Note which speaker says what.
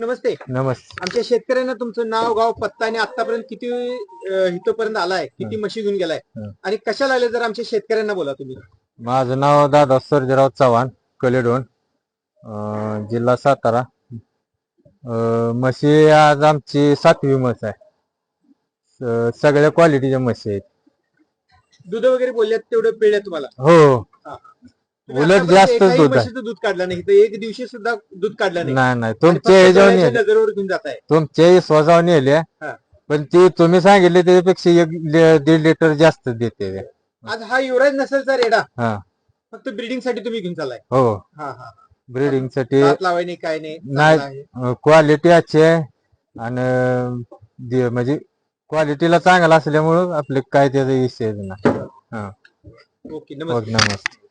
Speaker 1: नमस्ते.
Speaker 2: नमस्ते.
Speaker 1: आमच्या शेतकऱ्यांना तुमचं नाव गाव पत्ता आणि आतापर्यंत किती अं, इथपर्यंत आलाय किती म्हशी घेऊन गेलाय?
Speaker 2: हं.
Speaker 1: आणि कशाला आले जर आमच्या शेतकऱ्यांना बोला तुम्ही?
Speaker 2: माझं नाव दादा सर्जेराव चव्हाण कलेडोन अं, जिल्हा सातारा. अं, म्हशी आज आमची सातवी म्हस आहे. स- सगळ्या क्वालिटीच्या म्हशी आहेत.
Speaker 1: दूध वगैरे बोलल्यात तेवढं पिळ्या तुम्हाला?
Speaker 2: हो. उलट जास्त
Speaker 1: एकाही
Speaker 2: दूध आहे.
Speaker 1: म्हशीचं दूध काढलं नाही. तर एक दिवशी सुद्धा दूध काढलं नाही.
Speaker 2: नाही नाही.
Speaker 1: आणि
Speaker 2: तुमच्या
Speaker 1: फक्त
Speaker 2: ह्याच्यावर
Speaker 1: डोळ्याच्या
Speaker 2: नेले.
Speaker 1: नजरेवर घेऊन जात आहे
Speaker 2: तुमच्या स्वजावर नेले.
Speaker 1: हा.
Speaker 2: पण ती तुम्ही सांगितले त्याच्यापेक्षा एक लि- दीड लिटर जास्त देते ते.
Speaker 1: आज हा युवराज नसेलचा रेडा.
Speaker 2: हा.
Speaker 1: फक्त ब्रिडिंगसाठी तुम्ही घेऊन चालाय
Speaker 2: हो.
Speaker 1: हा हा ब्रीडिंगसाठी लावाय नाही काय नाही.
Speaker 2: नाही.
Speaker 1: चांगला आहे.
Speaker 2: क्वालिटी अच्छी आहे. आणि दे- म्हणजे क्वालिटीला चांगला असल्यामुळं आपले काय त्याचा विषय नाही. हा.
Speaker 1: ओके नमस्ते
Speaker 2: ओके नमस्ते